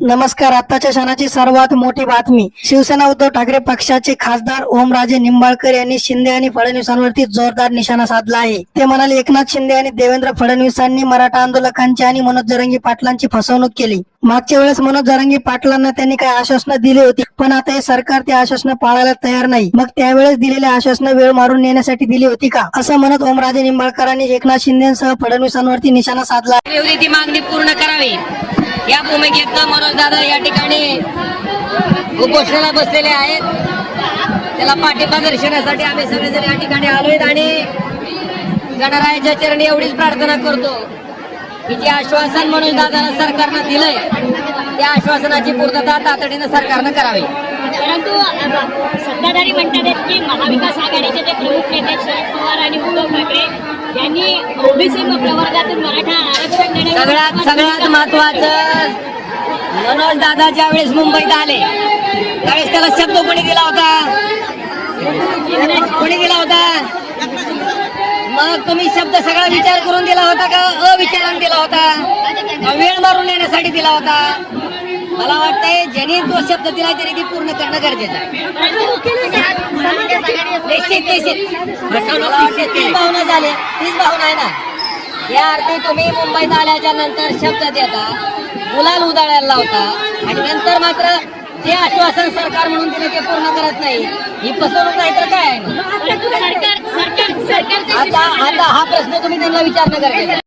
नमस्कार. आताच्या क्षणाची सर्वात मोठी बातमी. शिवसेना उद्धव ठाकरे पक्षाचे खासदार ओमराजे निंबाळकर यांनी शिंदे आणि फडणवीसांवरती जोरदार निशाणा साधला आहे. ते म्हणाले एकनाथ शिंदे आणि देवेंद्र फडणवीसांनी मराठा आंदोलकांची आणि मनोज जरंगी पाटलांची फसवणूक केली. मागच्या वेळेस मनोज जरंगी पाटलांना त्यांनी काही आश्वासनं दिली होती पण आता हे सरकार ते आश्वासनं पाळायला तयार नाही. मग त्यावेळेस दिलेले आश्वासनं वेळ मारून नेण्यासाठी दिली होती का? असं म्हणत ओमराजे निंबाळकरांनी एकनाथ शिंदेसह फडणवीसांवरती निशाणा साधला. ती मागणी पूर्ण करावी. या भूमिकेत मनोज दादा या ठिकाणी उपोषणाला बसलेले आहेत. त्याला पाठिंबा दर्शनासाठी आम्ही सगळेजण या ठिकाणी आलोय आणि गणरायाच्या चरणी एवढीच प्रार्थना करतो की जे आश्वासन मनोज दादाला सरकारनं दिलंय त्या आश्वासनाची पूर्तता तातडीनं सरकारनं करावी. परंतु सत्ताधारी म्हणतात की महाविकास आघाडीचे जे प्रमुख नेते शरद पवार आणि उद्धव ठाकरे यांनी ओबीसी प्रवर्गातून मराठा आरक्षण सगळ्यात सगळ्यात महत्वाचं मनोज दादा ज्या वेळेस मुंबईत आले त्यावेळेस त्याला शब्द कोणी दिला होता? कोणी दिला होता? मग तुम्ही शब्द सगळा विचार करून दिला होता का अविचारून दिला होता? वेळ मारून येण्यासाठी दिला होता? मला वाटतंय ज्यांनी तो शब्द दिला तरी ती पूर्ण करणं गरजेचं आहे. निश्चित निश्चित. मला वाटतं तीच भावना झाली तीच भावना आहे ना. या अर्थी तुम्ही मुंबईत आल्याच्यानंतर शब्द देता गुलाल उधळायला लावता आणि नंतर मात्र जे आश्वासन सरकार म्हणून दिले ते पूर्ण करत नाही ही फसवणूक नाही तर काय? आता आता हा प्रश्न तुम्ही त्यांना विचारणं गरजेचं